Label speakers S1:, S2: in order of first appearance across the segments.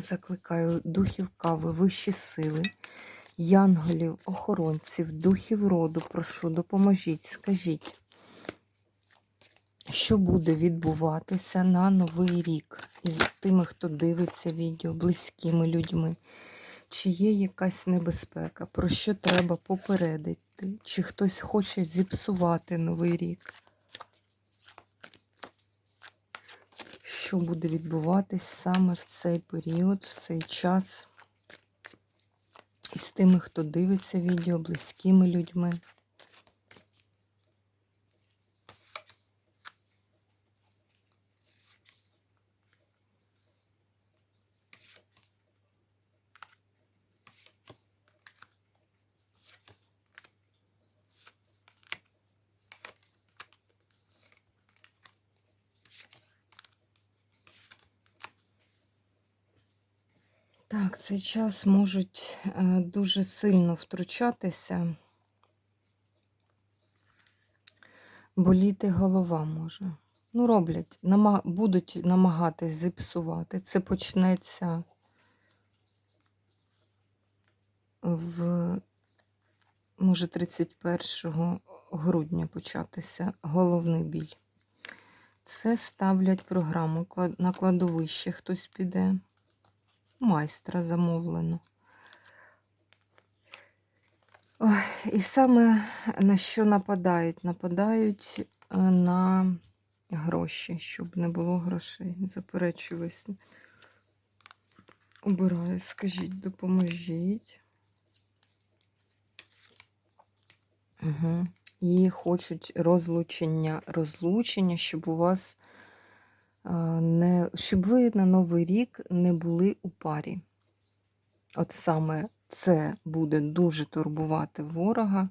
S1: Закликаю духів кави, вищі сили, янголів, охоронців, духів роду, прошу, допоможіть, скажіть, що буде відбуватися на новий рік із тими, хто дивиться відео, близькими людьми. Чи є якась небезпека, про що треба попередити, чи хтось хоче зіпсувати новий рік? Що буде відбуватись саме в цей період, в цей час із тими, хто дивиться відео, близькими людьми? Так, цей час можуть е, дуже сильно втручатися. Боліти голова може. Ну, роблять, нама, будуть намагатись зіпсувати. Це почнеться в, може, 31 грудня початися головний біль. Це ставлять програму на кладовище, хтось піде майстра замовлено. Ой, і саме на що нападають? Нападають е, на гроші, щоб не було грошей. Заперечую весні. Убираю, скажіть, допоможіть. Угу. І хочуть розлучення, розлучення, щоб у вас не, щоб ви на Новий рік не були у парі. От саме це буде дуже турбувати ворога,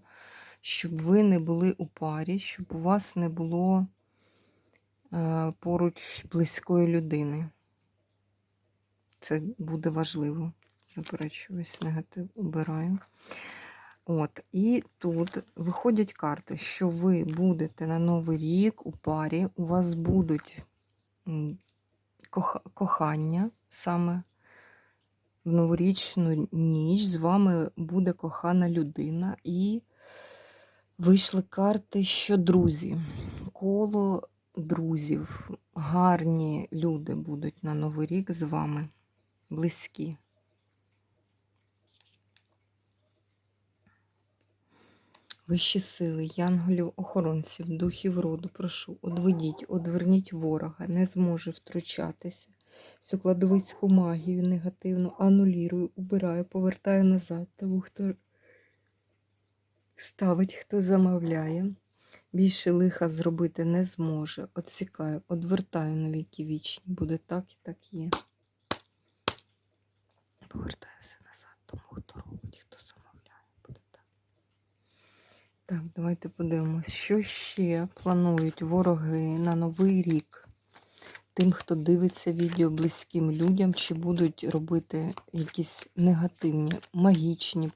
S1: щоб ви не були у парі, щоб у вас не було е, поруч близької людини. Це буде важливо. Заперечуюсь, негатив обираю. От, і тут виходять карти, що ви будете на Новий рік у парі, у вас будуть кохання саме в новорічну ніч з вами буде кохана людина. І вийшли карти, що друзі, коло друзів, гарні люди будуть на Новий рік з вами, близькі. Вищі сили, янголів, охоронців, духів роду, прошу, одведіть, одверніть ворога, не зможе втручатися. Всю кладовицьку магію негативну анулірую, убираю, повертаю назад. Того, хто ставить, хто замовляє. Більше лиха зробити не зможе. Отсікаю, одвертаю на віки вічні. Буде так і так є. Повертаю все назад, тому хто робить, хто замовляє. Буде так. Так, давайте подивимось, що ще планують вороги на новий рік. Тим, хто дивиться відео близьким людям, чи будуть робити якісь негативні, магічні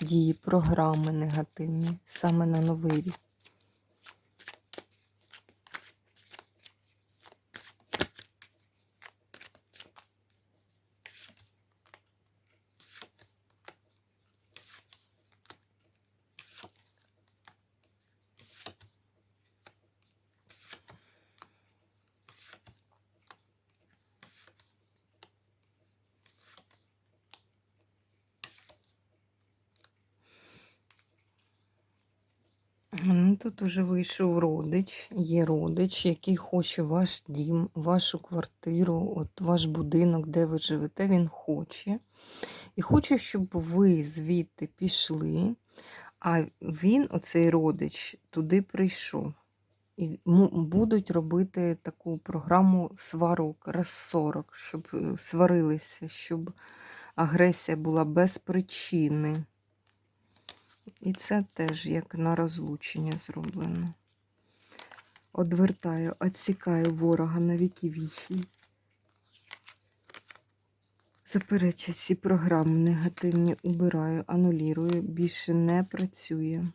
S1: дії, програми негативні саме на новий рік. Ну, Тут уже вийшов родич, є родич, який хоче ваш дім, вашу квартиру, от ваш будинок, де ви живете, він хоче. І хоче, щоб ви звідти пішли, а він, оцей родич, туди прийшов. І будуть робити таку програму сварок, розсорок, щоб е, сварилися, щоб агресія була без причини. І це теж як на розлучення зроблено. Одвертаю, відсікаю ворога на віки вічні. Заперечую всі програми негативні, убираю, анулірую, більше не працює.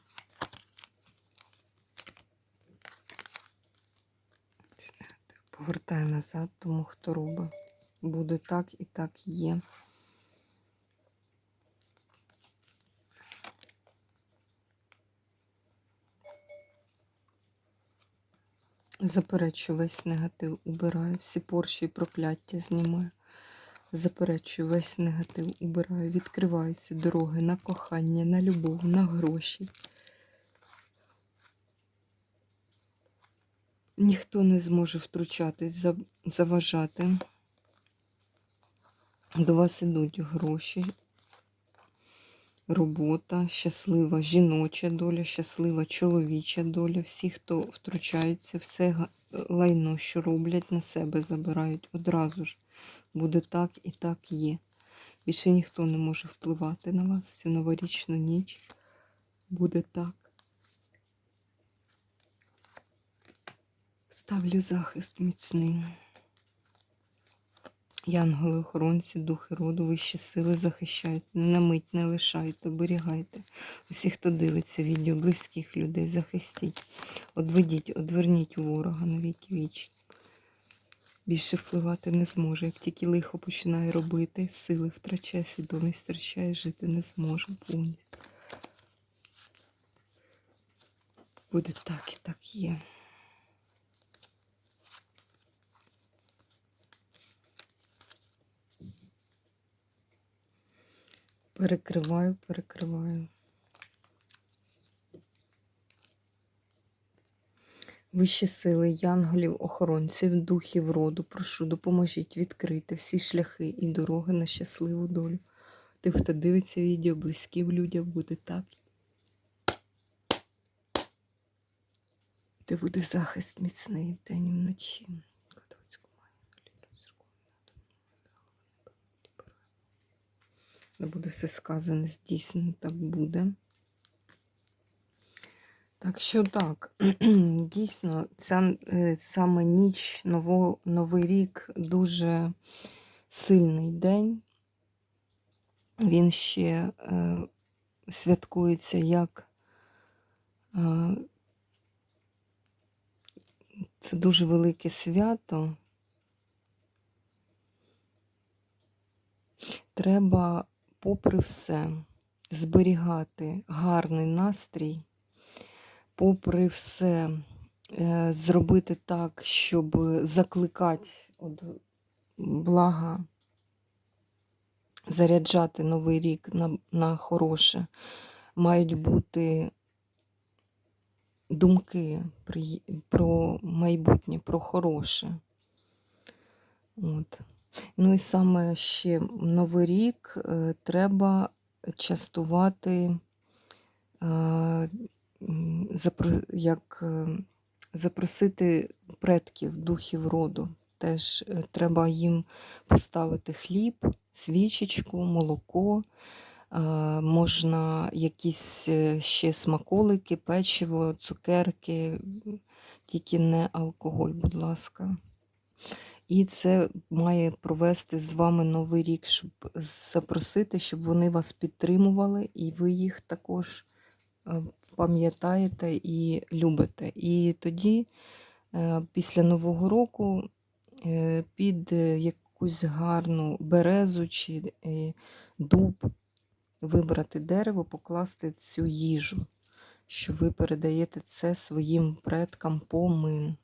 S1: Повертаю назад, тому хто робить. Буде так і так є. Заперечую весь негатив, убираю, всі порші і прокляття знімаю. Заперечую весь негатив, убираю, відкриваються дороги на кохання, на любов, на гроші. Ніхто не зможе втручатись, заважати. До вас ідуть гроші, робота, щаслива жіноча доля, щаслива чоловіча доля. Всі, хто втручається, все лайно, що роблять, на себе забирають одразу ж. Буде так і так є. Більше ніхто не може впливати на вас цю новорічну ніч. Буде так. Ставлю захист міцний. Янголи, охоронці, духи роду, вищі сили захищайте, не на мить не лишайте, оберігайте. Усі, хто дивиться відео, близьких людей, захистіть, одведіть, одверніть ворога на віки вічні. Більше впливати не зможе. Як тільки лихо починає робити, сили втрачає, свідомість втрачає, жити не зможе повністю. Буде так і так є. Перекриваю, перекриваю. Вищі сили, янголів, охоронців, духів роду, прошу, допоможіть відкрити всі шляхи і дороги на щасливу долю. Тих, хто дивиться відео, близьким людям буде так. Де буде захист міцний вдень і вночі. Не буде все сказане, здійснено, так буде. Так що так, дійсно, ця е, саме ніч, ново, Новий рік дуже сильний день. Він ще е, святкується як е, це дуже велике свято. Треба, попри все, зберігати гарний настрій попри все, е, зробити так, щоб закликати от блага, заряджати новий рік на, на хороше, мають бути думки про майбутнє, про хороше. От. Ну і саме ще Новий рік е, треба частувати. е, як е, запросити предків, духів роду. Теж треба їм поставити хліб, свічечку, молоко. Можна якісь ще смаколики, печиво, цукерки, тільки не алкоголь, будь ласка. І це має провести з вами новий рік, щоб запросити, щоб вони вас підтримували, і ви їх також е, пам'ятаєте і любите. І тоді, е, після Нового року, е, під якусь гарну березу чи дуб вибрати дерево, покласти цю їжу, що ви передаєте це своїм предкам помин.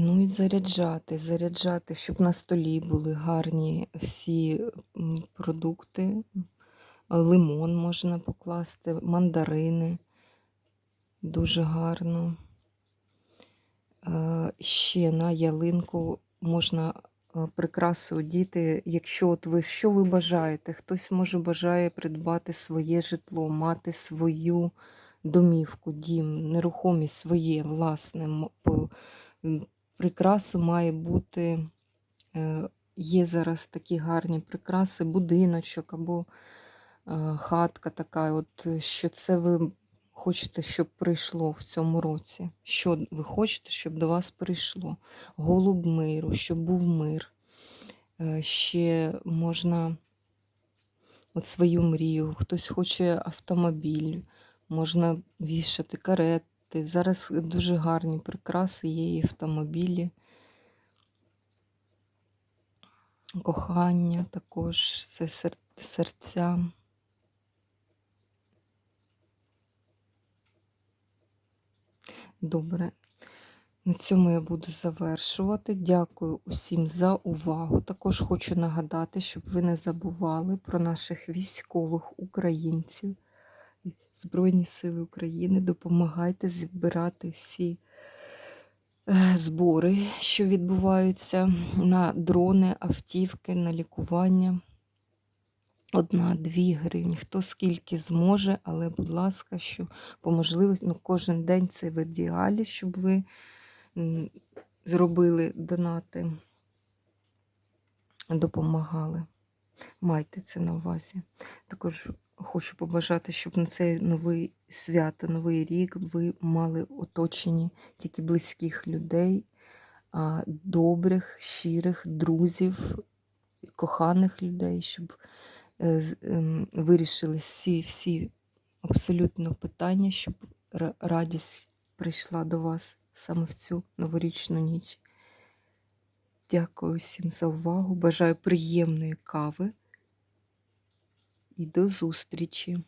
S1: Ну і заряджати, заряджати, щоб на столі були гарні всі продукти. Лимон можна покласти, мандарини. Дуже гарно. Ще на ялинку можна прикраси одіти, якщо от ви що ви бажаєте, хтось може бажає придбати своє житло, мати свою домівку, дім, нерухомість своє власне. Прикрасу має бути е, є зараз такі гарні прикраси, будиночок або е, хатка така, от е, що це ви хочете, щоб прийшло в цьому році. Що ви хочете, щоб до вас прийшло? Голуб миру, щоб був мир. Ще можна от свою мрію, хтось хоче автомобіль, можна вішати карети. Зараз дуже гарні прикраси є і автомобілі. Кохання також, це сер- серця. Добре. На цьому я буду завершувати. Дякую усім за увагу. Також хочу нагадати, щоб ви не забували про наших військових українців, Збройні Сили України. Допомагайте збирати всі е, збори, що відбуваються на дрони, автівки, на лікування. Одна-дві гривні, хто скільки зможе, але, будь ласка, що по можливості, ну, кожен день це в ідеалі, щоб ви зробили донати, допомагали. Майте це на увазі. Також хочу побажати, щоб на цей новий свято, новий рік ви мали оточені тільки близьких людей, добрих, щирих друзів, коханих людей, щоб е, ем, вирішили всі, всі абсолютно питання, щоб радість прийшла до вас саме в цю новорічну ніч. Дякую всім за увагу. Бажаю приємної кави і до зустрічі!